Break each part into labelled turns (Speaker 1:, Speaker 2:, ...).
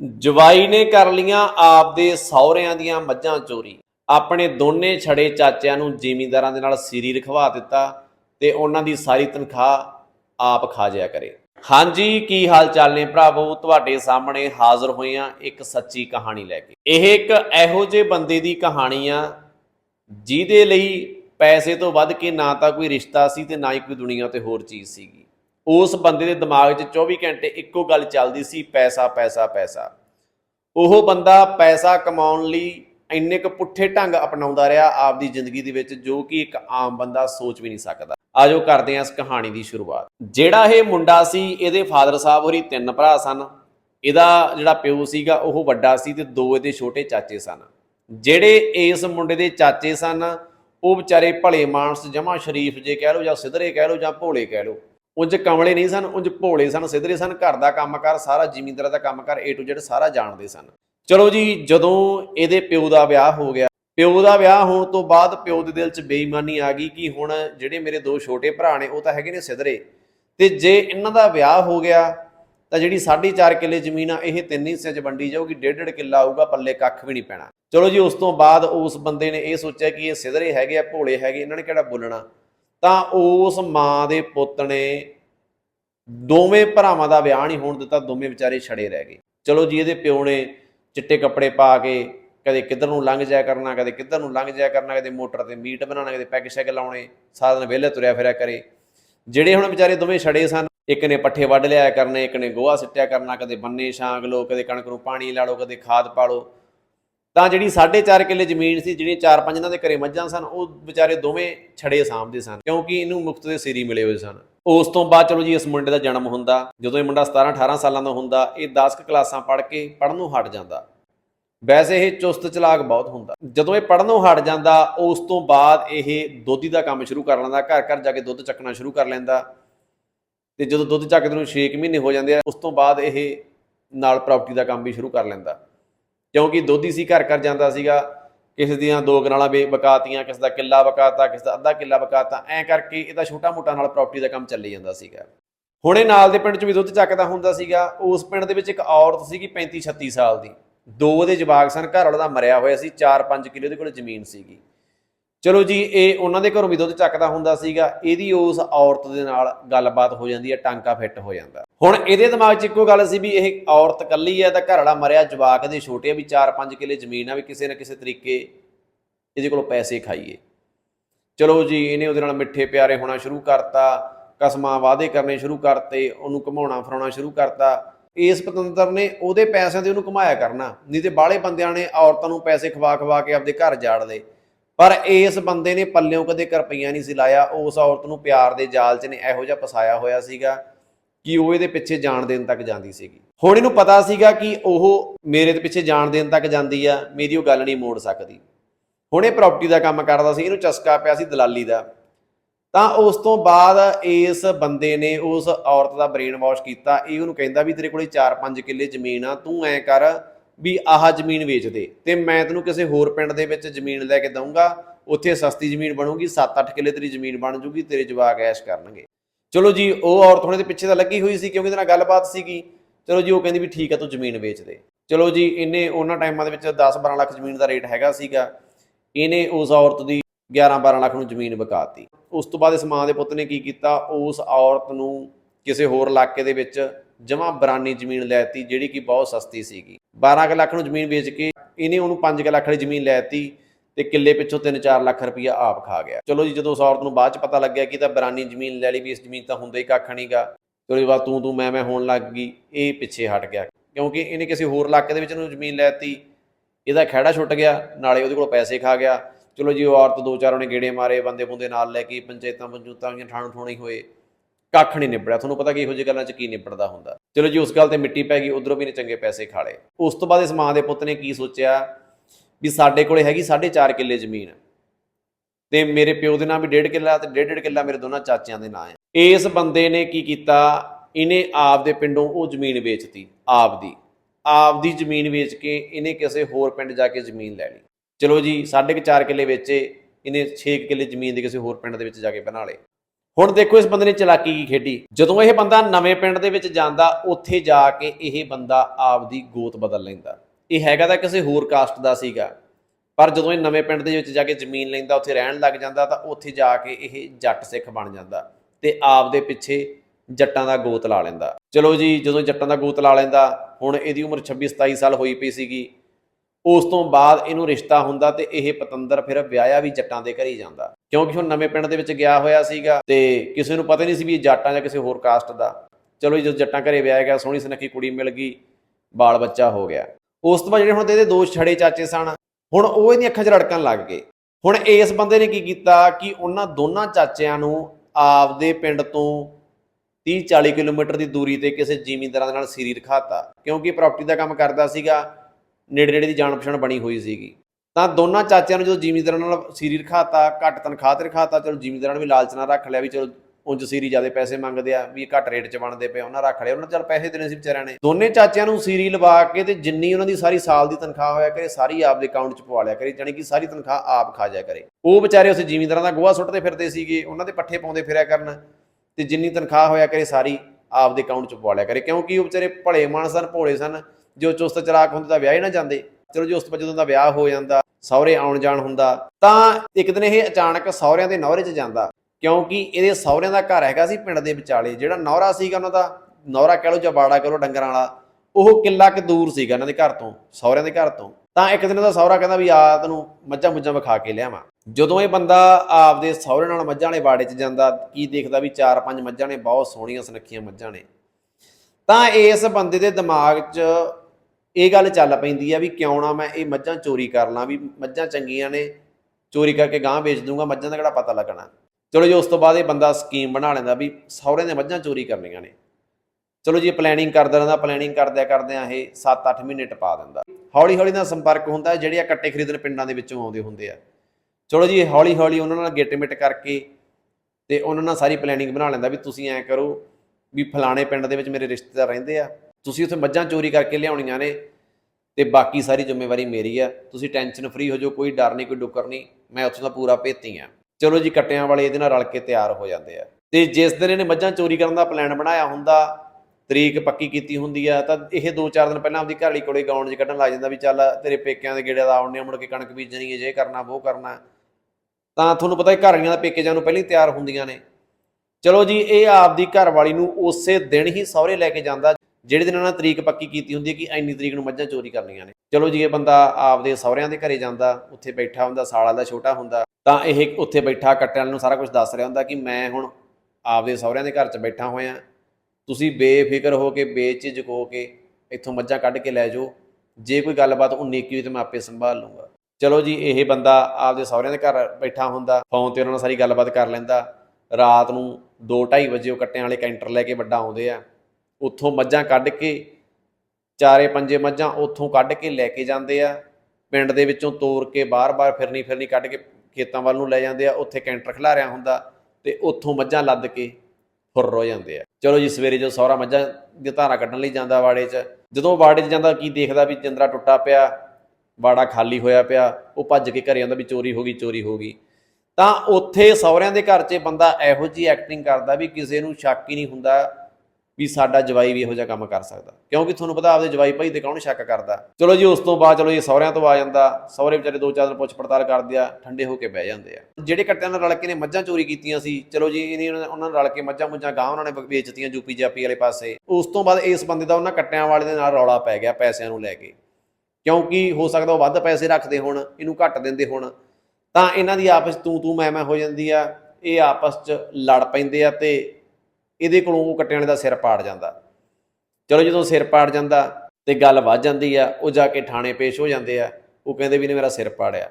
Speaker 1: ਜਵਾਈ ਨੇ ਕਰ ਲੀਆਂ ਆਪਦੇ ਸਹੁਰਿਆਂ ਦੀਆਂ ਮੱਝਾਂ ਚੋਰੀ। ਆਪਣੇ ਦੋਨੇ ਛੜੇ ਚਾਚਿਆਂ ਨੂੰ ਜ਼ਿਮੀਂਦਾਰਾਂ ਦੇ ਨਾਲ ਸੀਰੀ ਰਖਵਾ ਦਿੱਤਾ ਤੇ ਉਹਨਾਂ ਦੀ ਸਾਰੀ ਤਨਖਾਹ ਆਪ ਖਾ ਜਿਆ ਕਰੇ। ਹਾਂਜੀ, ਕੀ ਹਾਲ ਚਾਲ ਨੇ ਭਰਾਵੋ? ਤੁਹਾਡੇ ਸਾਹਮਣੇ ਹਾਜ਼ਰ ਹੋਏ ਹੋਈਆਂ ਇੱਕ ਸੱਚੀ ਕਹਾਣੀ ਲੈ ਕੇ। ਇਹ ਇੱਕ ਇਹੋ ਜਿਹੇ ਬੰਦੇ ਦੀ ਕਹਾਣੀ ਆ, ਜਿਹਦੇ ਲਈ ਪੈਸੇ ਤੋਂ ਵੱਧ ਕੇ ਨਾ ਤਾਂ ਕੋਈ ਰਿਸ਼ਤਾ ਸੀ ਤੇ ਨਾ ਹੀ ਕੋਈ ਦੁਨੀਆ ਤੇ ਹੋਰ ਚੀਜ਼ ਸੀਗੀ। ਉਸ ਬੰਦੇ ਦੇ ਦਿਮਾਗ 'ਚ 24 ਘੰਟੇ ਇੱਕੋ ਗੱਲ ਚੱਲਦੀ ਸੀ, ਪੈਸਾ ਪੈਸਾ ਪੈਸਾ। ਉਹ ਬੰਦਾ ਪੈਸਾ ਕਮਾਉਣ ਲਈ ਇੰਨੇ ਕੁ ਪੁੱਠੇ ਢੰਗ ਅਪਣਾਉਂਦਾ ਰਿਹਾ ਆਪਦੀ ਜ਼ਿੰਦਗੀ ਦੇ ਵਿੱਚ, ਜੋ ਕਿ ਇੱਕ ਆਮ ਬੰਦਾ ਸੋਚ ਵੀ ਨਹੀਂ ਸਕਦਾ। ਆਜੋ ਕਰਦੇ ਹਾਂ ਇਸ ਕਹਾਣੀ ਦੀ ਸ਼ੁਰੂਆਤ। ਜਿਹੜਾ ਇਹ ਮੁੰਡਾ ਸੀ, ਇਹਦੇ ਫਾਦਰ ਸਾਹਿਬ ਹੋਰੀ ਤਿੰਨ ਭਰਾ ਸਨ। ਇਹਦਾ ਜਿਹੜਾ ਪਿਓ ਸੀਗਾ, ਉਹ ਵੱਡਾ ਸੀ ਤੇ ਦੋ ਇਹਦੇ ਛੋਟੇ ਚਾਚੇ ਸਨ। ਜਿਹੜੇ ਇਸ ਮੁੰਡੇ ਦੇ ਚਾਚੇ ਸਨ, ਉਹ ਵਿਚਾਰੇ ਭਲੇ ਮਾਨਸ, ਜਮਾ ਸ਼ਰੀਫ ਜੇ ਕਹਿ ਲਓ ਜਾਂ ਸਿਧਰੇ ਕਹਿ ਲਓ ਜਾਂ ਭੋਲੇ ਕਹਿ ਲਓ ਉਂਝ ਕਮਲੇ ਨਹੀਂ ਸਨ, ਉਂਝ ਭੋਲੇ ਸਨ, ਸਿਧਰੇ ਸਨ, ਘਰ ਦਾ ਕੰਮਕਾਰ, ਸਾਰਾ ਜ਼ਿਮੀਂਦਾਰਾਂ ਦਾ ਕੰਮਕਾਰ, A to Z ਸਾਰਾ ਜਾਣਦੇ ਸਨ। ਚਲੋ ਜੀ, ਜਦੋਂ ਇਹਦੇ ਪਿਓ ਦਾ ਵਿਆਹ ਹੋ ਗਿਆ, ਪਿਓ ਦਾ ਵਿਆਹ ਹੋਣ ਤੋਂ ਬਾਅਦ ਪਿਓ ਦੇ ਦਿਲ 'ਚ ਬੇਈਮਾਨੀ ਆ ਗਈ ਕਿ ਹੁਣ ਜਿਹੜੇ ਮੇਰੇ ਦੋ ਛੋਟੇ ਭਰਾ ਨੇ, ਉਹ ਤਾਂ ਹੈਗੇ ਨੇ ਸਿਧਰੇ। ਤੇ ਜੇ ਇਹਨਾਂ ਦਾ ਵਿਆਹ ਹੋ ਗਿਆ, ਤਾਂ ਜਿਹੜੀ 4.5 ਕਿੱਲੇ ਜ਼ਮੀਨ ਆ, ਇਹ ਤਿੰਨ ਹਿੱਸਿਆਂ 'ਚ ਵੰਡੀ ਜਾਊਗੀ ਡੇਢ ਡੇਢ ਕਿੱਲਾ ਆਊਗਾ, ਪੱਲੇ ਕੱਖ ਵੀ ਨਹੀਂ ਪੈਣਾ। ਚਲੋ ਜੀ, ਉਸ ਤੋਂ ਬਾਅਦ ਉਸ ਬੰਦੇ ਨੇ ਇਹ ਸੋਚਿਆ ਕਿ ਇਹ ਸਿਧਰੇ ਹੈਗੇ ਆ, ਭੋਲੇ ਹੈਗੇ, ਇਹਨਾਂ ਨੇ ਕਿਹੜਾ ਬੋਲਣਾ? ਤਾਂ ਉਸ ਮਾਂ ਦੇ ਪੁੱਤ ਨੇ ਦੋਵੇਂ ਭਰਾਵਾਂ ਦਾ ਵਿਆਹ ਨਹੀਂ ਹੋਣ ਦਿੱਤਾ, ਦੋਵੇਂ ਵਿਚਾਰੇ ਛੜੇ ਰਹਿ ਗਏ। ਚਲੋ ਜੀ, ਇਹਦੇ ਪਿਓ ਨੇ ਚਿੱਟੇ ਕੱਪੜੇ ਪਾ ਕੇ ਕਦੇ ਕਿੱਧਰ ਨੂੰ ਲੰਘ ਜਾਇਆ ਕਰਨਾ, ਕਦੇ ਕਿੱਧਰ ਨੂੰ ਲੰਘ ਜਾਇਆ ਕਰਨਾ, ਕਦੇ ਮੋਟਰ ਤੇ ਮੀਟ ਬਣਾਉਣਾ, ਕਦੇ ਪੈਗ ਸ਼ੈਕ ਲਾਉਣੇ, ਸਾਰਾ ਦਿਨ ਵਿਹਲੇ ਤੁਰਿਆ ਫਿਰਿਆ ਕਰੇ। ਜਿਹੜੇ ਹੁਣ ਵਿਚਾਰੇ ਦੋਵੇਂ ਛੜੇ ਸਨ, ਇੱਕ ਨੇ ਪੱਠੇ ਵੱਢ ਲਿਆਇਆ ਕਰਨੇ, ਇੱਕ ਨੇ ਗੋਹਾ ਸਿੱਟਿਆ ਕਰਨਾ, ਕਦੇ ਬੰਨੇ ਛਾਂਗ ਲੋ ਕਦੇ ਕਣਕ ਨੂੰ ਪਾਣੀ ਲਾ ਲਓ, ਕਦੇ ਖਾਦ ਪਾ ਲਓ। ਤਾਂ ਜਿਹੜੀ 4.5 ਕਿੱਲੇ ਜ਼ਮੀਨ ਸੀ, ਜਿਹੜੀਆਂ 4-5 ਇਹਨਾਂ ਦੇ ਘਰੇ ਮੱਝਾਂ ਸਨ, ਉਹ ਵਿਚਾਰੇ ਦੋਵੇਂ ਛੜੇ ਸਾਂਭਦੇ ਸਨ, ਕਿਉਂਕਿ ਇਹਨੂੰ ਮੁਫਤ ਦੇ ਸਿਰੀ ਮਿਲੇ ਹੋਏ ਸਨ। ਉਸ ਤੋਂ ਬਾਅਦ ਚਲੋ ਜੀ, ਇਸ ਮੁੰਡੇ ਦਾ ਜਨਮ ਹੁੰਦਾ, ਜਦੋਂ ਇਹ ਮੁੰਡਾ 17-18 ਸਾਲਾਂ ਦਾ ਹੁੰਦਾ, ਇਹ 10 ਕੁ ਕਲਾਸਾਂ ਪੜ੍ਹ ਕੇ ਪੜ੍ਹਨੋਂ ਹਟ ਜਾਂਦਾ। ਵੈਸੇ ਇਹ ਚੁਸਤ ਚਲਾਕ ਬਹੁਤ ਹੁੰਦਾ। ਜਦੋਂ ਇਹ ਪੜ੍ਹਨੋਂ ਹਟ ਜਾਂਦਾ, ਉਸ ਤੋਂ ਬਾਅਦ ਇਹ ਦੋਧੀ ਦਾ ਕੰਮ ਸ਼ੁਰੂ ਕਰ ਲੈਂਦਾ, ਘਰ ਘਰ ਜਾ ਕੇ ਦੁੱਧ ਚੱਕਣਾ ਸ਼ੁਰੂ ਕਰ ਲੈਂਦਾ। ਤੇ ਜਦੋਂ ਦੁੱਧ ਚੱਕਦੇ ਨੂੰ 6 ਮਹੀਨੇ ਹੋ ਜਾਂਦੇ ਆ, ਉਸ ਤੋਂ ਬਾਅਦ ਇਹ ਨਾਲ ਪ੍ਰਾਪਰਟੀ ਦਾ ਕੰਮ ਵੀ ਸ਼ੁਰੂ ਕਰ ਲੈਂਦਾ। ਕਿਉਂਕਿ ਦੋਧੀ ਸੀ, ਘਰ ਘਰ ਜਾਂਦਾ ਸੀਗਾ। ਕਿਸੇ ਦੀਆਂ ਦੋ ਕਨਾਲਾਂ ਵੇ ਬਕਾਤੀਆਂ, ਕਿਸੇ ਦਾ ਕਿੱਲਾ ਬਕਾਤਾ, ਕਿਸੇ ਦਾ ਅੱਧਾ ਕਿੱਲਾ ਬਕਾਤਾ, ਐਂ ਕਰਕੇ ਇਹਦਾ ਛੋਟਾ ਮੋਟਾ ਨਾਲ ਪ੍ਰਾਪਰਟੀ ਦਾ ਕੰਮ ਚੱਲੀ ਜਾਂਦਾ ਸੀਗਾ। ਹੁਣੇ ਨਾਲ ਦੇ ਪਿੰਡ 'ਚ ਵੀ ਦੁੱਧ ਚੱਕਦਾ ਹੁੰਦਾ ਸੀਗਾ। ਉਸ ਪਿੰਡ ਦੇ ਵਿੱਚ ਇੱਕ ਔਰਤ ਸੀਗੀ 35 36 ਸਾਲ ਦੀ। ਦੋ ਉਹਦੇ ਜਵਾਕ ਸਨ, ਘਰ ਵਾਲਾ ਦਾ ਮਰਿਆ ਹੋਇਆ ਸੀ 4-5 ਕਿੱਲੇ ਉਹਦੇ ਕੋਲ ਜ਼ਮੀਨ ਸੀਗੀ। ਚਲੋ ਜੀ, ਇਹ ਉਹਨਾਂ ਦੇ ਘਰੋਂ ਵੀ ਦੁੱਧ ਚੱਕਦਾ ਹੁੰਦਾ ਸੀਗਾ। ਇਹਦੀ ਉਸ ਔਰਤ ਦੇ ਨਾਲ ਗੱਲਬਾਤ ਹੋ ਜਾਂਦੀ ਹੈ, ਟਾਂਕਾ ਫਿੱਟ ਹੋ ਜਾਂਦਾ। ਹੁਣ ਇਹਦੇ ਦਿਮਾਗ 'ਚ ਇੱਕੋ ਗੱਲ ਸੀ ਵੀ ਇਹ ਔਰਤ ਇਕੱਲੀ ਹੈ ਤਾਂ ਘਰ ਵਾਲਾ ਮਰਿਆ, ਜਵਾਕ ਦੇ ਛੋਟੇ ਵੀ 4-5 ਕਿੱਲੇ ਜ਼ਮੀਨ ਆ ਵੀ ਕਿਸੇ ਨਾ ਕਿਸੇ ਤਰੀਕੇ ਇਹਦੇ ਕੋਲੋਂ ਪੈਸੇ ਖਾਈਏ। ਚਲੋ ਜੀ, ਇਹਨੇ ਉਹਦੇ ਨਾਲ ਮਿੱਠੇ ਪਿਆਰੇ ਹੋਣਾ ਸ਼ੁਰੂ ਕਰਤਾ, ਕਸਮਾਂ ਵਾਅਦੇ ਕਰਨੇ ਸ਼ੁਰੂ ਕਰਤੇ, ਉਹਨੂੰ ਘਮਾਉਣਾ ਫਰਾਉਣਾ ਸ਼ੁਰੂ ਕਰਤਾ। ਇਸ ਪਤੰਦਰ ਨੇ ਉਹਦੇ ਪੈਸਿਆਂ ਤੇ ਉਹਨੂੰ ਘਮਾਇਆ ਕਰਨਾ, ਨਹੀਂ ਤੇ ਬਾਹਲੇ ਬੰਦਿਆਂ ਨੇ ਔਰਤਾਂ ਨੂੰ ਪੈਸੇ ਖਵਾ ਖਵਾ ਕੇ ਆਪਦੇ ਘਰ ਜਾੜ ਲਏ। ਪਰ ਇਸ ਬੰਦੇ ਨੇ ਪੱਲਿਓਂ ਕਦੇ ਕਰਪਈਆਂ ਨਹੀਂ ਸੀ ਲਾਇਆ, ਉਸ ਔਰਤ ਨੂੰ ਪਿਆਰ ਦੇ ਜਾਲ 'ਚ ਨੇ ਇਹੋ ਜਿਹਾ ਫਸਾਇਆ ਹੋਇਆ ਸੀਗਾ। ਕਿ ਉਹ ਇਹਦੇ ਪਿੱਛੇ ਜਾਣ ਦੇਣ ਤੱਕ ਜਾਂਦੀ ਸੀਗੀ। ਹੁਣ ਇਹਨੂੰ ਪਤਾ ਸੀਗਾ ਕਿ ਉਹ ਮੇਰੇ ਦੇ ਪਿੱਛੇ ਜਾਣ ਦੇਣ ਤੱਕ ਜਾਂਦੀ ਆ, ਮੇਰੀ ਉਹ ਗੱਲ ਨਹੀਂ ਮੋੜ ਸਕਦੀ। ਹੁਣ ਇਹ ਪ੍ਰਾਪਰਟੀ ਦਾ ਕੰਮ ਕਰਦਾ ਸੀ, ਇਹਨੂੰ ਚਸਕਾ ਪਿਆ ਸੀ ਦਲਾਲੀ ਦਾ। ਤਾਂ ਉਸ ਤੋਂ ਬਾਅਦ ਇਸ ਬੰਦੇ ਨੇ ਉਸ ਔਰਤ ਦਾ ਬ੍ਰੇਨ ਵਾਸ਼ ਕੀਤਾ, ਇਹ ਉਹਨੂੰ ਕਹਿੰਦਾ ਵੀ ਤੇਰੇ ਕੋਲੇ 4-5 ਕਿੱਲੇ ਜ਼ਮੀਨ ਆ, ਤੂੰ ਐ ਕਰ ਵੀ ਆਹ ਜ਼ਮੀਨ ਵੇਚ ਦੇ ਤੇ ਮੈਂ ਤੈਨੂੰ ਕਿਸੇ ਹੋਰ ਪਿੰਡ ਦੇ ਵਿੱਚ ਜ਼ਮੀਨ ਲੈ ਕੇ ਦਊਂਗਾ, ਉੱਥੇ ਸਸਤੀ ਜ਼ਮੀਨ ਬਣੂਗੀ 7-8 ਕਿੱਲੇ ਤੇਰੀ ਜ਼ਮੀਨ ਬਣ ਜੂਗੀ, ਤੇਰੇ ਜਵਾਕ ਐਸ਼ ਕਰਨਗੇ। ਚਲੋ ਜੀ, ਉਹ ਔਰਤ ਹੁਣੇ ਦੇ ਪਿੱਛੇ ਤਾਂ ਲੱਗੀ ਹੋਈ ਸੀ ਕਿਉਂਕਿ ਇਹਦੇ ਨਾਲ ਗੱਲਬਾਤ ਸੀਗੀ। ਚਲੋ ਜੀ, ਉਹ ਕਹਿੰਦੀ ਵੀ ਠੀਕ ਆ, ਤੂੰ ਜ਼ਮੀਨ ਵੇਚ ਦੇ। ਚਲੋ ਜੀ, ਇਹਨੇ ਉਹਨਾਂ ਟਾਈਮਾਂ ਦੇ ਵਿੱਚ 10-12 ਲੱਖ ਜ਼ਮੀਨ ਦਾ ਰੇਟ ਹੈਗਾ ਸੀਗਾ। ਇਹਨੇ ਉਸ ਔਰਤ ਦੀ 11-12 ਲੱਖ ਨੂੰ ਜ਼ਮੀਨ ਵਿਕਾਤੀ ਉਸ ਤੋਂ ਬਾਅਦ ਇਸ ਮਾਂ ਦੇ ਪੁੱਤ ਨੇ ਕੀ ਕੀਤਾ? ਉਸ ਔਰਤ ਨੂੰ ਕਿਸੇ ਹੋਰ ਇਲਾਕੇ ਦੇ ਵਿੱਚ ਜਮਾ ਬਰਾਨੀ ਜ਼ਮੀਨ ਲੈਤੀ ਜਿਹੜੀ ਕਿ ਬਹੁਤ ਸਸਤੀ ਸੀਗੀ। 12 ਕੁ ਲੱਖ ਨੂੰ ਜ਼ਮੀਨ ਵੇਚ ਕੇ ਇਹਨੇ ਉਹਨੂੰ 5 ਕੁ ਲੱਖ ਵਾਲੀ ਜ਼ਮੀਨ ਲੈਤੀ ਤੇ ਕਿੱਲੇ ਪਿੱਛੋਂ 3-4 ਲੱਖ ਰੁਪਇਆ ਆਪ ਖਾ ਗਿਆ। ਚਲੋ ਜੀ, ਜਦੋਂ ਉਸ ਔਰਤ ਨੂੰ ਬਾਅਦ ਚ ਪਤਾ ਲੱਗਿਆ ਕਿ ਇਹ ਤਾਂ ਬਰਾਨੀ ਜ਼ਮੀਨ ਲੈ ਲਈ ਵੀ ਇਸ ਜ਼ਮੀਨ ਤਾਂ ਹੁੰਦਾ ਹੀ ਕੱਖ ਨਹੀਂਗਾ ਉਹਦੇ ਬਾਅਦ ਤੂੰ ਤੂੰ, ਮੈਂ ਮੈਂ ਹੋਣ ਲੱਗ ਗਈ, ਇਹ ਪਿੱਛੇ ਹਟ ਗਿਆ। ਕਿਉਂਕਿ ਇਹਨੇ ਕਿਸੇ ਹੋਰ ਇਲਾਕੇ ਦੇ ਵਿੱਚ ਨੂੰ ਜ਼ਮੀਨ ਲੈਤੀ ਇਹਦਾ ਖਹਿੜਾ ਛੁੱਟ ਗਿਆ, ਨਾਲੇ ਉਹਦੇ ਕੋਲ ਪੈਸੇ ਖਾ ਗਿਆ। ਚਲੋ ਜੀ, ਉਹ ਔਰਤ ਦੋ ਚਾਰ ਉਹਨੇ ਗੇੜੇ ਮਾਰੇ ਬੰਦੇ ਬੁੰਦੇ ਨਾਲ ਲੈ ਕੇ ਪੰਚਾਇਤਾਂ ਪੰਚੂਤਾਂ ਦੀਆਂ ਠਾਣੂ ਠੋਣੀ ਹੋਏ। ਕੱਖ ਨਹੀਂ ਨਿਬੜਿਆ। ਤੁਹਾਨੂੰ ਪਤਾ ਕਿ ਇਹੋ ਜਿਹੀ ਗੱਲਾਂ 'ਚ ਕੀ ਨਿਬੜਦਾ ਹੁੰਦਾ। ਚਲੋ ਜੀ, ਉਸ ਗੱਲ ਤੇ ਮਿੱਟੀ ਪੈ ਗਈ, ਉਧਰੋਂ ਵੀ ਨੇ ਚੰਗੇ ਪੈਸੇ ਖਾ ਲਏ। ਉਸ ਤੋਂ ਬਾਅਦ ਇਸ ਮਾਂ ਦੇ ਪੁੱਤ ਨੇ ਕੀ ਸੋਚਿਆ? ਵੀ ਸਾਡੇ ਕੋਲੇ ਹੈਗੀ 4.5 ਕਿੱਲੇ ਜ਼ਮੀਨ। ਤੇ ਮੇਰੇ ਪਿਓ ਦੇ ਨਾਂ ਵੀ 1.5 ਕਿੱਲਾ ਤੇ 1.5 ਕਿੱਲਾ ਮੇਰੇ ਦੋਨਾਂ ਚਾਚਿਆਂ ਦੇ ਨਾਂ ਹੈ। ਇਸ ਬੰਦੇ ਨੇ ਕੀ ਕੀਤਾ? ਇਹਨੇ ਆਪ ਦੇ ਪਿੰਡੋਂ ਉਹ ਜ਼ਮੀਨ ਵੇਚਤੀ ਆਪ ਦੀ ਆਪ ਦੀ ਜ਼ਮੀਨ ਵੇਚ ਕੇ ਇਹਨੇ ਕਿਸੇ ਹੋਰ ਪਿੰਡ ਜਾ ਕੇ ਜ਼ਮੀਨ ਲੈ ਲਈ। ਚਲੋ ਜੀ 4.5 ਕਿੱਲੇ ਵੇਚੇ, ਇਹਨੇ 6 ਕਿੱਲੇ ਜ਼ਮੀਨ ਦੇ ਕਿਸੇ ਹੋਰ ਪਿੰਡ ਦੇ ਵਿੱਚ ਜਾ ਕੇ ਬਣਾ ਲਏ। ਹੁਣ ਦੇਖੋ ਇਸ ਬੰਦੇ ਨੇ ਚਲਾਕੀ ਕੀ ਖੇਡੀ? ਜਦੋਂ ਇਹ ਬੰਦਾ ਨਵੇਂ ਪਿੰਡ ਦੇ ਵਿੱਚ ਜਾਂਦਾ, ਉੱਥੇ ਜਾ ਕੇ ਇਹ ਬੰਦਾ ਆਪਦੀ ਗੋਤ ਬਦਲ ਲੈਂਦਾ। ਇਹ ਹੈਗਾ ਤਾਂ ਕਿਸੇ ਹੋਰ ਕਾਸਟ ਦਾ ਸੀਗਾ। ਪਰ ਜਦੋਂ ਇਹ ਨਵੇਂ ਪਿੰਡ ਦੇ ਵਿੱਚ ਜਾ ਕੇ ਜ਼ਮੀਨ ਲੈਂਦਾ, ਉੱਥੇ ਰਹਿਣ ਲੱਗ ਜਾਂਦਾ, ਤਾਂ ਉੱਥੇ ਜਾ ਕੇ ਇਹ ਜੱਟ ਸਿੱਖ ਬਣ ਜਾਂਦਾ ਤੇ ਆਪਦੇ ਪਿੱਛੇ ਜੱਟਾਂ ਦਾ ਗੋਤ ਲਾ ਲੈਂਦਾ। ਚਲੋ ਜੀ, ਜਦੋਂ ਜੱਟਾਂ ਦਾ ਗੋਤ ਲਾ ਲੈਂਦਾ, ਹੁਣ ਇਹਦੀ ਉਮਰ 26 27 ਸਾਲ ਹੋਈ ਪਈ ਸੀਗੀ। ਉਸ ਤੋਂ ਬਾਅਦ ਇਹਨੂੰ ਰਿਸ਼ਤਾ ਹੁੰਦਾ ਤੇ ਇਹ ਪਤੰਦਰ ਫਿਰ ਵਿਆਹਿਆ ਵੀ ਜੱਟਾਂ ਦੇ ਘਰ ਹੀ ਜਾਂਦਾ। ਕਿਉਂਕਿ ਹੁਣ ਨਵੇਂ ਪਿੰਡ ਦੇ ਵਿੱਚ ਗਿਆ ਹੋਇਆ ਸੀਗਾ ਤੇ ਕਿਸੇ ਨੂੰ ਪਤਾ ਨਹੀਂ ਸੀ ਵੀ ਇਹ ਜੱਟਾਂ ਜਾਂ ਕਿਸੇ ਹੋਰ ਕਾਸਟ ਦਾ। ਚਲੋ ਜੀ, ਜਦੋਂ ਜੱਟਾਂ ਘਰੇ ਵਿਆਹਿਆ ਗਿਆ, ਸੋਹਣੀ ਸੁਨੱਖੀ ਕੁੜੀ ਮਿਲ ਗਈ, ਬਾਲ ਬੱਚਾ ਹੋ ਗਿਆ। ਉਸ ਤੋਂ ਬਾਅਦ ਜਿਹੜੇ ਹੁਣ ਇਹਦੇ ਦੋ ਛੜੇ ਚਾਚੇ ਸਨ, ਹੁਣ ਉਹ ਇਹਦੀਆਂ ਅੱਖਾਂ 'ਚ ਰੜਕਣ ਲੱਗ ਗਏ। ਹੁਣ ਇਸ ਬੰਦੇ ਨੇ ਕੀ ਕੀਤਾ ਕਿ ਉਹਨਾਂ ਦੋਨਾਂ ਚਾਚਿਆਂ ਨੂੰ ਆਪਦੇ ਪਿੰਡ ਤੋਂ 30 40 ਕਿਲੋਮੀਟਰ ਦੀ ਦੂਰੀ ਤੇ ਕਿਸੇ ਜ਼ਿਮੀਂਦਾਰਾਂ ਦੇ ਨਾਲ ਸੀਰੀ ਰਖਾਤਾ, ਕਿਉਂਕਿ ਪ੍ਰਾਪਰਟੀ ਦਾ ਕੰਮ ਕਰਦਾ ਸੀਗਾ ਨੇੜੇ ਨੇੜੇ ਦੀ ਜਾਣ ਪਛਾਣ ਬਣੀ ਹੋਈ ਸੀਗੀ। ਤਾਂ ਦੋਨਾਂ ਚਾਚਿਆਂ ਨੂੰ ਜਦੋਂ ਜ਼ਿਮੀਂਦਾਰਾਂ ਨਾਲ ਸੀਰੀ ਰਖਾਤਾ, ਘੱਟ ਤਨਖਾਹ ਤੇ ਰਖਾਤਾ, ਚਲੋ ਜ਼ਿਮੀਂਦਾਰਾਂ ਨੇ ਵੀ ਲਾਲਚ ਨਾਲ ਰੱਖ ਲਿਆ ਵੀ ਚਲੋ ਉਂਝ ਸੀਰੀ ਜ਼ਿਆਦਾ ਪੈਸੇ ਮੰਗਦੇ ਆ, ਵੀ ਘੱਟ ਰੇਟ 'ਚ ਬਣਦੇ ਪਏ ਉਹਨਾਂ ਰੱਖ ਲਿਆ ਉਹਨਾਂ ਚੱਲ ਪੈਸੇ ਦੇਣੇ ਸੀ ਵਿਚਾਰਿਆਂ ਨੇ। ਦੋਨੇ ਚਾਚਿਆਂ ਨੂੰ ਸੀਰੀ ਲਵਾ ਕੇ ਤੇ ਜਿੰਨੀ ਉਹਨਾਂ ਦੀ ਸਾਰੀ ਸਾਲ ਦੀ ਤਨਖਾਹ ਹੋਇਆ ਕਰੇ, ਸਾਰੀ ਆਪਦੇ ਅਕਾਊਂਟ 'ਚ ਪਵਾ ਲਿਆ ਕਰੇ, ਜਾਣੀ ਕਿ ਸਾਰੀ ਤਨਖਾਹ ਆਪ ਖਾ ਜਾ ਕਰੇ। ਉਹ ਵਿਚਾਰੇ ਉਸ ਜ਼ਿਮੀਂਦਾਰਾਂ ਦਾ ਗੋਹਾ ਸੁੱਟਦੇ ਫਿਰਦੇ ਸੀਗੇ, ਉਹਨਾਂ ਦੇ ਪੱਠੇ ਪਾਉਂਦੇ ਫਿਰਿਆ ਕਰਨ ਤੇ ਜਿੰਨੀ ਤਨਖਾਹ ਹੋਇਆ ਕਰੇ, ਸਾਰੀ ਆਪ ਦੇ ਅਕਾਊਂਟ 'ਚ ਪਵਾ ਲਿਆ ਕਰੇ। ਕਿਉਂਕਿ ਉਹ ਵਿਚਾਰੇ ਭਲੇ ਮਾਨਸ ਸਨ, ਭੋਲੇ ਸਨ, ਜੋ ਚੁਸਤ ਚਲਾਕ ਹੁੰਦੇ ਤਾਂ ਵਿਆਹ ਹੀ ਨਾ ਜਾਂਦੇ। ਚਲੋ ਜੀ ਉਸ ਤੋਂ ਬਾਅਦ ਜਦੋਂ ਦਾ ਵਿਆਹ ਹੋ ਜਾਂਦਾ, ਸਹੁਰੇ ਆਉਣ ਜਾਣ ਹੁੰਦਾ, ਤਾਂ ਇੱਕ ਦਿਨ ਇਹ ਅਚਾਨਕ ਸਹੁਰਿਆਂ ਦੇ ਨੌਰੇ 'ਚ ਜਾਂਦਾ। ਕਿਉਂਕਿ ਇਹਦੇ ਸਹੁਰਿਆਂ ਦਾ ਘਰ ਹੈਗਾ ਸੀ ਪਿੰਡ ਦੇ ਵਿਚਾਲੇ, ਜਿਹੜਾ ਨੌਰਾ ਸੀਗਾ ਉਹਨਾਂ ਦਾ, ਨੌਰਾ ਕਹਿ ਲਓ ਜਾਂ ਬਾੜਾ ਕਹਿ ਲਓ, ਡੰਗਰਾਂ ਵਾਲਾ, ਉਹ ਕਿੱਲਾ ਕਿ ਦੂਰ ਸੀਗਾ ਇਹਨਾਂ ਦੇ ਘਰ ਤੋਂ, ਸਹੁਰਿਆਂ ਦੇ ਘਰ ਤੋਂ। ਤਾਂ ਇੱਕ ਦਿਨ ਦਾ ਸਹੁਰਾ ਕਹਿੰਦਾ ਵੀ ਆ ਤੈਨੂੰ ਮੱਝਾਂ ਮੁੱਝਾਂ ਵਿਖਾ ਕੇ ਲਿਆਵਾਂ। ਜਦੋਂ ਇਹ ਬੰਦਾ ਆਪਦੇ ਸਹੁਰੇ ਨਾਲ ਮੱਝਾਂ ਵਾਲੇ ਬਾੜੇ 'ਚ ਜਾਂਦਾ, ਕੀ ਦੇਖਦਾ ਵੀ ਚਾਰ ਪੰਜ ਮੱਝਾਂ ਨੇ, ਬਹੁਤ ਸੋਹਣੀਆਂ ਸੁਨੱਖੀਆਂ ਮੱਝਾਂ ਨੇ। ਤਾਂ ਇਸ ਬੰਦੇ ਦੇ ਦਿਮਾਗ 'ਚ ਇਹ ਗੱਲ ਚੱਲ ਪੈਂਦੀ ਆ ਵੀ ਕਿਉਂ ਨਾ ਮੈਂ ਇਹ ਮੱਝਾਂ ਚੋਰੀ ਕਰ ਲਾਂ, ਵੀ ਮੱਝਾਂ ਚੰਗੀਆਂ ਨੇ, ਚੋਰੀ ਕਰਕੇ ਗਾਂ ਵੇਚ ਦੂੰਗਾ, ਮੱਝਾਂ ਦਾ ਕਿਹੜਾ ਪਤਾ ਲੱਗਣਾ। ਚਲੋ ਜੀ, ਉਸ ਤੋਂ ਬਾਅਦ ਇਹ ਬੰਦਾ ਸਕੀਮ ਬਣਾ ਲੈਂਦਾ ਵੀ ਸਹੁਰੇ ਦੇ ਮੱਝਾਂ ਚੋਰੀ ਕਰਨੀਆਂ ਨੇ। ਚਲੋ ਜੀ ਪਲੈਨਿੰਗ ਕਰਦਾ ਰਹਿੰਦਾ ਪਲੈਨਿੰਗ ਕਰਦਿਆਂ ਕਰਦਿਆਂ ਇਹ 7-8 ਮਹੀਨੇ ਟਪਾ ਦਿੰਦਾ। ਹੌਲੀ ਹੌਲੀ ਨਾਲ ਸੰਪਰਕ ਹੁੰਦਾ, ਜਿਹੜੇ ਆ ਕੱਟੇ ਖਰੀਦਣ ਪਿੰਡਾਂ ਦੇ ਵਿੱਚੋਂ ਆਉਂਦੇ ਹੁੰਦੇ ਆ। ਚਲੋ ਜੀ ਹੌਲੀ ਹੌਲੀ ਉਹਨਾਂ ਨਾਲ ਗਿੱਟ-ਮਿੱਟ ਕਰਕੇ ਤੇ ਉਹਨਾਂ ਨਾਲ ਸਾਰੀ ਪਲੈਨਿੰਗ ਬਣਾ ਲੈਂਦਾ ਵੀ ਤੁਸੀਂ ਐਂ ਕਰੋ ਵੀ ਫਲਾਣੇ ਪਿੰਡ ਦੇ ਵਿੱਚ ਮੇਰੇ ਰਿਸ਼ਤੇਦਾਰ ਰਹਿੰਦੇ ਆ, ਤੁਸੀਂ ਉੱਥੇ ਮੱਝਾਂ ਚੋਰੀ ਕਰਕੇ ਲਿਆਉਣੀਆਂ ਨੇ ਤੇ ਬਾਕੀ ਸਾਰੀ ਜ਼ਿੰਮੇਵਾਰੀ ਮੇਰੀ ਆ। ਤੁਸੀਂ ਟੈਨਸ਼ਨ ਫਰੀ ਹੋ ਜਾਓ, ਕੋਈ ਡਰ ਨਹੀਂ, ਕੋਈ ਡੁੱਕਰ ਨਹੀਂ, ਮੈਂ ਉੱਥੋਂ ਦਾ ਪੂਰਾ ਭੇਤੀ ਆ। ਚਲੋ ਜੀ ਕੱਟਿਆਂ ਵਾਲੇ ਇਹਦੇ ਨਾਲ ਰਲ ਕੇ ਤਿਆਰ ਹੋ ਜਾਂਦੇ ਆ। ਤੇ ਜਿਸ ਦਿਨ ਇਹਨੇ ਮੱਝਾਂ ਚੋਰੀ ਕਰਨ ਦਾ ਪਲਾਨ ਬਣਾਇਆ ਹੁੰਦਾ, ਤਰੀਕ ਪੱਕੀ ਕੀਤੀ ਹੁੰਦੀ ਆ, ਤਾਂ ਇਹ 2-4 ਦਿਨ ਪਹਿਲਾਂ ਆਪਦੀ ਘਰ ਘਰਲੀ ਕੋਲੇ ਗਾਉਣ 'ਚ ਕੱਢਣ ਲੱਗ ਜਾਂਦਾ ਵੀ ਚੱਲ ਤੇਰੇ ਪੇਕਿਆਂ ਦੇ ਗੇੜੇ ਦਾ ਆਉਣੇ ਮੁੜ ਕੇ ਕਣਕ ਬੀਜਣੀ ਹੈ ਜੇ ਕਰਨਾ ਉਹ ਕਰਨਾ। ਤਾਂ ਤੁਹਾਨੂੰ ਪਤਾ ਹੈ ਘਰਲੀਆਂ ਦਾ ਪੇਕੇ ਜਾਣ ਨੂੰ ਪਹਿਲਾਂ ਹੀ ਤਿਆਰ ਹੁੰਦੀਆਂ ਨੇ। ਚਲੋ ਜੀ, ਇਹ ਆਪਦੀ ਘਰ ਵਾਲੀ ਨੂੰ ਉਸੇ ਦਿਨ ਹੀ ਸਹੁਰੇ ਲੈ ਕੇ ਜਾਂਦਾ। ਜਿਹੜੇ ਦਿਨ ਉਹਨਾਂ ਨੇ ਤਰੀਕ ਪੱਕੀ ਕੀਤੀ ਹੁੰਦੀ ਹੈ ਕਿ ਇੰਨੀ ਤਰੀਕ ਨੂੰ ਮੱਝਾਂ ਚੋਰੀ ਕਰਨੀਆਂ ਨੇ। ਚਲੋ ਜੀ, ਇਹ ਬੰਦਾ ਆਪਦੇ ਸਹੁਰਿਆਂ ਦੇ ਘਰੇ ਜਾਂਦਾ, ਉੱਥੇ ਬੈਠਾ ਹੁੰਦਾ, ਸਾਲਾਂ ਦਾ ਛੋਟਾ ਹੁੰਦਾ, ਤਾਂ ਇਹ ਉੱਥੇ ਬੈਠਾ, ਕੱਟਿਆਂ ਨੂੰ ਸਾਰਾ ਕੁਝ ਦੱਸ ਰਿਹਾ ਹੁੰਦਾ ਕਿ ਮੈਂ ਹੁਣ ਆਪਦੇ ਸਹੁਰਿਆਂ ਦੇ ਘਰ 'ਚ ਬੈਠਾ ਹੋਇਆ। ਤੁਸੀਂ ਬੇਫਿਕਰ ਹੋ ਕੇ, ਬੇਝਿਜਕ ਹੋ ਕੇ ਇੱਥੋਂ ਮੱਝਾਂ ਕੱਢ ਕੇ ਲੈ ਜਾਓ। ਜੇ ਕੋਈ ਗੱਲਬਾਤ ਉਨੀਕੀ ਹੋਈ ਤਾਂ ਮੈਂ ਆਪੇ ਸੰਭਾਲ ਲੂੰਗਾ ਚਲੋ ਜੀ, ਇਹ ਬੰਦਾ ਆਪਦੇ ਸਹੁਰਿਆਂ ਦੇ ਘਰ ਬੈਠਾ ਹੁੰਦਾ, ਫੋਨ ਤੇ ਉਹਨਾਂ ਨਾਲ ਸਾਰੀ ਗੱਲਬਾਤ ਕਰ ਲੈਂਦਾ। ਰਾਤ ਨੂੰ 2:30 ਵਜੇ ਉਹ ਕੱਟਿਆਂ ਵਾਲੇ ਕੈਂਟਰ ਲੈ ਕੇ ਵੱਡਾ ਆਉਂਦੇ ਆ। ਉੱਥੋਂ ਮੱਝਾਂ ਕੱਢ ਕੇ, ਚਾਰੇ ਪੰਜੇ ਮੱਝਾਂ ਉੱਥੋਂ ਕੱਢ ਕੇ ਲੈ ਕੇ ਜਾਂਦੇ ਆ। ਪਿੰਡ ਦੇ ਵਿੱਚੋਂ ਤੋਰ ਕੇ ਬਾਰ-ਬਾਰ ਫਿਰਨੀ ਫਿਰਨੀ ਕੱਢ ਕੇ ਖੇਤਾਂ ਵੱਲ ਨੂੰ ਲੈ ਜਾਂਦੇ ਆ। ਉੱਥੇ ਕੈਂਟਰ ਖਿਲਾਰਿਆ ਹੁੰਦਾ ਤੇ ਉੱਥੋਂ ਮੱਝਾਂ ਲੱਦ ਕੇ ਫੁਰ ਰੋ ਜਾਂਦੇ ਆ। ਚਲੋ ਜੀ, ਸਵੇਰੇ ਜਦੋਂ ਸਹੁਰਾ ਮੱਝਾਂ ਦੀ ਧਾਰਾ ਕੱਢਣ ਲਈ ਜਾਂਦਾ ਵਾੜੇ 'ਚ, ਜਦੋਂ ਵਾੜੇ 'ਚ ਜਾਂਦਾ ਕੀ ਦੇਖਦਾ ਵੀ ਜਿੰਦਰਾ ਟੁੱਟਾ ਪਿਆ, ਵਾੜਾ ਖਾਲੀ ਹੋਇਆ ਪਿਆ, ਉਹ ਭੱਜ ਕੇ ਘਰੇ ਆਉਂਦਾ ਵੀ ਚੋਰੀ ਹੋ ਗਈ, ਚੋਰੀ ਹੋ ਗਈ। ਤਾਂ ਉੱਥੇ ਸਹੁਰਿਆਂ ਦੇ ਘਰ 'ਚ ਬੰਦਾ ਇਹੋ ਜੀ ਐਕਟਿੰਗ ਕਰਦਾ ਵੀ ਕਿਸੇ ਨੂੰ ਸ਼ੱਕ ਹੀ ਨਹੀਂ ਹੁੰਦਾ ਵੀ ਸਾਡਾ ਜਵਾਈ ਵੀ ਇਹੋ ਜਿਹਾ ਕੰਮ ਕਰ ਸਕਦਾ। ਕਿਉਂਕਿ ਤੁਹਾਨੂੰ ਪਤਾ ਆਪਦੇ ਜਵਾਈ ਭਾਈ ਤੇ ਕੌਣ ਸ਼ੱਕ ਕਰਦਾ? ਚਲੋ ਜੀ, ਉਸ ਤੋਂ ਬਾਅਦ ਚਲੋ ਜੀ, ਸਹੁਰਿਆਂ ਤੋਂ ਆ ਜਾਂਦਾ। ਸਹੁਰੇ ਵਿਚਾਰੇ ਦੋ ਚਾਰ ਦਿਨ ਪੁੱਛ ਪੜਤਾਲ ਕਰਦੇ ਆ, ਠੰਡੇ ਹੋ ਕੇ ਬਹਿ ਜਾਂਦੇ ਆ। ਜਿਹੜੇ ਕੱਟਿਆਂ ਨਾਲ ਰਲ ਕੇ ਨੇ, ਮੱਝਾਂ ਚੋਰੀ ਕੀਤੀਆਂ ਸੀ, ਚਲੋ ਜੀ, ਇਹਨੇ ਉਹਨਾਂ ਨਾਲ ਰਲ ਕੇ ਮੱਝਾਂ ਮੁੱਝਾਂ ਗਾਂ ਉਹਨਾਂ ਨੇ ਵੇਚਤੀਆਂ ਯੂਪੀ, ਜਾਪੀ ਵਾਲੇ ਪਾਸੇ। ਉਸ ਤੋਂ ਬਾਅਦ ਇਸ ਬੰਦੇ ਦਾ ਉਹਨਾਂ ਕੱਟਿਆਂ ਵਾਲੇ ਦੇ ਨਾਲ ਰੌਲਾ ਪੈ ਗਿਆ ਪੈਸਿਆਂ ਨੂੰ ਲੈ ਕੇ। ਕਿਉਂਕਿ ਹੋ ਸਕਦਾ ਉਹ ਵੱਧ ਪੈਸੇ ਰੱਖਦੇ ਹੋਣ, ਇਹਨੂੰ ਘੱਟ ਦਿੰਦੇ ਹੋਣ। ਤਾਂ ਇਹਨਾਂ ਦੀ ਆਪਸ ਤੂੰ ਤੂੰ ਮੈਂ ਮੈਂ ਹੋ ਜਾਂਦੀ ਆ। ਇਹ ਆਪਸ 'ਚ ਲੜ ਪੈਂਦੇ ਆ ਤੇ ਇਹਦੇ ਕੋਲੋਂ ਉਹ ਕੱਟਿਆਂ ਵਾਲੇ ਦਾ ਸਿਰ ਪਾੜ ਜਾਂਦਾ। ਚਲੋ ਜਦੋਂ ਸਿਰ ਪਾੜ ਜਾਂਦਾ ਤੇ ਗੱਲ ਵੱਧ ਜਾਂਦੀ ਆ, ਉਹ ਜਾ ਕੇ ਥਾਣੇ ਪੇਸ਼ ਹੋ ਜਾਂਦੇ ਆ, ਉਹ ਕਹਿੰਦੇ ਵੀ ਨੇ ਮੇਰਾ ਸਿਰ ਪਾੜਿਆ।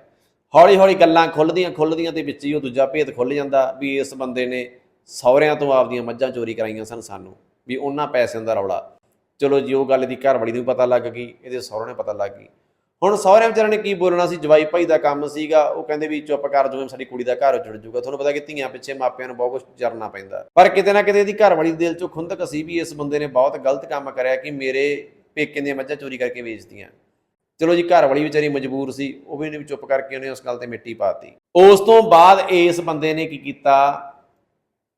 Speaker 1: ਹੌਲੀ ਹੌਲੀ ਗੱਲਾਂ ਖੁੱਲਦੀਆਂ ਖੁੱਲਦੀਆਂ ਤੇ ਵਿੱਚ ਹੀ ਉਹ ਦੂਜਾ ਭੇਦ ਖੁੱਲ ਜਾਂਦਾ ਵੀ ਇਸ ਬੰਦੇ ਨੇ ਸਹੁਰਿਆਂ ਤੋਂ ਆਪਦੀਆਂ ਮੱਝਾਂ ਚੋਰੀ ਕਰਾਈਆਂ ਸਨ ਸਾਨੂੰ, ਵੀ ਉਹਨਾਂ ਪੈਸਿਆਂ ਦਾ ਰੌਲਾ। ਚਲੋ ਜੀ, ਉਹ ਗੱਲ ਦੀ ਘਰਵਾਲੀ ਨੂੰ ਪਤਾ ਲੱਗ ਗਈ, ਇਹਦੇ ਸਹੁਰੇ ਨੇ ਪਤਾ ਲੱਗ ਗਈ। ਹੁਣ ਸਹੁਰਿਆਂ ਵਿਚਾਰਿਆਂ ਨੇ ਕੀ ਬੋਲਣਾ ਸੀ? ਜਵਾਈ ਭਾਈ ਦਾ ਕੰਮ ਸੀਗਾ, ਉਹ ਕਹਿੰਦੇ ਵੀ ਚੁੱਪ ਕਰ ਜਾਓ, ਸਾਡੀ ਕੁੜੀ ਦਾ ਘਰ ਉਜੜ ਜੂਗਾ ਤੁਹਾਨੂੰ ਪਤਾ ਕਿ ਧੀਆਂ ਪਿੱਛੇ ਮਾਪਿਆਂ ਨੂੰ ਬਹੁਤ ਕੁਝ ਜਰਨਾ ਪੈਂਦਾ। ਪਰ ਕਿਤੇ ਨਾ ਕਿਤੇ ਇਹਦੀ ਘਰ ਵਾਲੀ ਦੇ ਦਿਲ 'ਚੋਂ ਖੁੰਦਕ ਸੀ ਵੀ ਇਸ ਬੰਦੇ ਨੇ ਬਹੁਤ ਗਲਤ ਕੰਮ ਕਰਿਆ ਕਿ ਮੇਰੇ ਪੇਕੇ ਦੀਆਂ ਮੱਝਾਂ ਚੋਰੀ ਕਰਕੇ ਵੇਚਦੀਆਂ ਚਲੋ ਜੀ, ਘਰ ਵਾਲੀ ਵਿਚਾਰੀ ਮਜਬੂਰ ਸੀ, ਉਹ ਵੀ ਨਹੀਂ ਚੁੱਪ ਕਰਕੇ ਉਹਨੇ ਉਸ ਗੱਲ ਤੇ ਮਿੱਟੀ ਪਾਤੀ ਉਸ ਤੋਂ ਬਾਅਦ ਇਸ ਬੰਦੇ ਨੇ ਕੀ ਕੀਤਾ?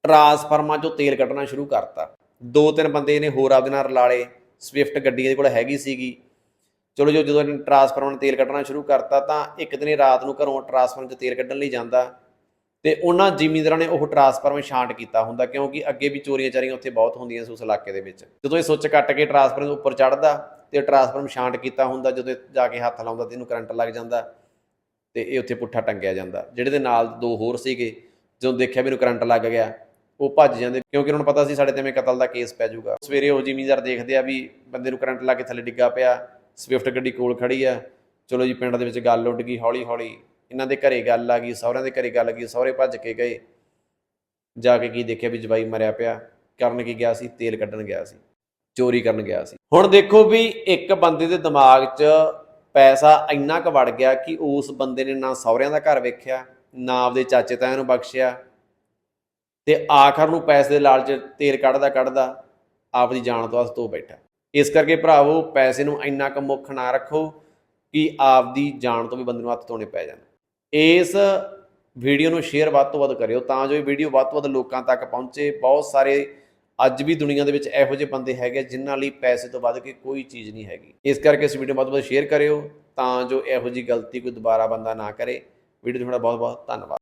Speaker 1: ਟਰਾਂਸਫਾਰਮਾਂ 'ਚੋਂ ਤੇਲ ਕੱਢਣਾ ਸ਼ੁਰੂ ਕਰਤਾ। ਦੋ ਤਿੰਨ ਬੰਦੇ ਨੇ ਹੋਰ ਆਪਦੇ ਨਾਲ ਰਲਾ ਲਏ। ਸਵਿਫਟ ਗੱਡੀ ਇਹਦੇ ਕੋਲ ਹੈਗੀ ਸੀਗੀ। ਚਲੋ ਜੋ ਜਦੋਂ ਇਹਨੇ ਟਰਾਂਸਫਾਰਮਰ ਤੇਲ ਕੱਢਣਾ ਸ਼ੁਰੂ ਕਰਤਾ ਤਾਂ ਇੱਕ ਦਿਨ ਰਾਤ ਨੂੰ ਘਰੋਂ ਟਰਾਂਸਫਾਰਮਰ 'ਚ ਤੇਲ ਕੱਢਣ ਲਈ ਜਾਂਦਾ। ਤੇ ਉਹਨਾਂ ਜ਼ਿਮੀਂਦਾਰਾਂ ਨੇ ਉਹ ਟਰਾਂਸਫਾਰਮਰ ਛਾਂਟ ਕੀਤਾ ਹੁੰਦਾ, ਕਿਉਂਕਿ ਅੱਗੇ ਵੀ ਚੋਰੀਆਂ ਚਾਰੀਆਂ ਉੱਥੇ ਬਹੁਤ ਹੁੰਦੀਆਂ ਸੀ ਉਸ ਇਲਾਕੇ ਦੇ ਵਿੱਚ। ਜਦੋਂ ਇਹ ਸੁੱਚ ਕੱਟ ਕੇ ਟਰਾਂਸਫਾਰਮਰ ਦੇ ਉੱਪਰ ਚੜਦਾ ਤੇ ਟਰਾਂਸਫਾਰਮਰ ਛਾਂਟ ਕੀਤਾ ਹੁੰਦਾ, ਜਦੋਂ ਇਹ ਜਾ ਕੇ ਹੱਥ ਲਾਉਂਦਾ ਤੇ ਇਹਨੂੰ ਕਰੰਟ ਲੱਗ ਜਾਂਦਾ ਤੇ ਇਹ ਉੱਥੇ ਪੁੱਠਾ ਟੰਗਿਆ ਜਾਂਦਾ। ਜਿਹੜੇ ਦੇ ਨਾਲ ਦੋ ਹੋਰ ਸੀਗੇ, ਜਦੋਂ ਦੇਖਿਆ ਵੀ ਇਹਨੂੰ ਕਰੰਟ ਲੱਗ ਗਿਆ, ਉਹ ਭੱਜ ਜਾਂਦੇ, ਕਿਉਂਕਿ ਉਹਨਾਂ ਨੂੰ ਪਤਾ ਸੀ ਸਾਡੇ ਤੇ ਐਵੇਂ ਕਤਲ ਦਾ ਕੇਸ ਪੈ ਜਾਊਗਾ। ਸਵੇਰੇ ਉਹ ਜ਼ਿਮੀਂਦਾਰ ਦੇਖਦੇ ਆ ਵੀ ਬੰਦੇ ਨੂੰ ਕਰੰਟ ਲੱਗ ਕੇ ਥੱਲੇ ਡਿੱਗਾ ਪਿਆ ਸਵਿਫਟ ਗੱਡੀ ਕੋਲ ਖੜੀ ਆ। ਚਲੋ ਜੀ, ਪਿੰਡ ਦੇ ਵਿੱਚ ਗੱਲ ਉੱਡ ਗਈ ਹੌਲੀ ਹੌਲੀ। ਇਹਨਾਂ ਦੇ ਘਰੇ ਗੱਲ ਆ ਗਈ, ਸਹੁਰਿਆਂ ਦੇ ਘਰੇ ਗੱਲ ਆ ਗਈ, ਸਹੁਰੇ ਭੱਜ ਕੇ ਗਏ। ਜਾ ਕੇ ਕੀ ਦੇਖਿਆ ਵੀ ਜਵਾਈ ਮਰਿਆ ਪਿਆ? ਕਰਨ ਕੀ ਗਿਆ ਸੀ? ਤੇਲ ਕੱਢਣ ਗਿਆ ਸੀ, ਚੋਰੀ ਕਰਨ ਗਿਆ ਸੀ। ਹੁਣ ਦੇਖੋ ਵੀ ਇੱਕ ਬੰਦੇ ਦੇ ਦਿਮਾਗ 'ਚ ਪੈਸਾ ਇੰਨਾ ਕੁ ਵੜ ਗਿਆ ਕਿ ਉਸ ਬੰਦੇ ਨੇ ਨਾ ਸਹੁਰਿਆਂ ਦਾ ਘਰ ਵੇਖਿਆ, ਨਾ ਆਪਦੇ ਚਾਚੇ ਤਾਇਆਂ ਨੂੰ ਬਖਸ਼ਿਆ। ਤੇ ਆਖਰ ਨੂੰ ਪੈਸੇ ਦੇ ਲਾਲਚ ਤੇਲ ਕੱਢਦਾ ਕੱਢਦਾ ਆਪਦੀ ਜਾਨ ਤੋਂ ਹੱਥ ਧੋ ਬੈਠਾ। ਇਸ ਕਰਕੇ ਭਰਾਵੋ, ਪੈਸੇ ਨੂੰ ਇੰਨਾ ਕੁ ਮੁੱਖ ਨਾ ਰੱਖੋ ਕਿ ਆਪਦੀ ਜਾਨ ਤੋਂ ਵੀ ਬੰਦੇ ਨੂੰ ਹੱਥ ਧੋਣੇ ਪੈ ਜਾਣ। ਇਸ ਵੀਡੀਓ ਨੂੰ ਸ਼ੇਅਰ ਵੱਧ ਤੋਂ ਵੱਧ ਕਰਿਓ ਤਾਂ ਜੋ ਇਹ ਵੀਡੀਓ ਵੱਧ ਤੋਂ ਵੱਧ ਲੋਕਾਂ ਤੱਕ ਪਹੁੰਚੇ। ਬਹੁਤ ਸਾਰੇ ਅੱਜ ਵੀ ਦੁਨੀਆ ਦੇ ਵਿੱਚ ਇਹੋ ਜਿਹੇ ਬੰਦੇ ਹੈਗੇ ਜਿਨ੍ਹਾਂ ਲਈ ਪੈਸੇ ਤੋਂ ਵੱਧ ਕੇ ਕੋਈ ਚੀਜ਼ ਨਹੀਂ ਹੈਗੀ। ਇਸ ਕਰਕੇ ਇਸ ਵੀਡੀਓ ਨੂੰ ਵੱਧ ਤੋਂ ਵੱਧ ਸ਼ੇਅਰ ਕਰਿਓ ਤਾਂ ਜੋ ਇਹੋ ਜਿਹੀ ਗਲਤੀ ਕੋਈ ਦੁਬਾਰਾ ਬੰਦਾ ਨਾ ਕਰੇ। ਵੀਡੀਓ ਤੁਹਾਡਾ ਬਹੁਤ ਬਹੁਤ ਧੰਨਵਾਦ।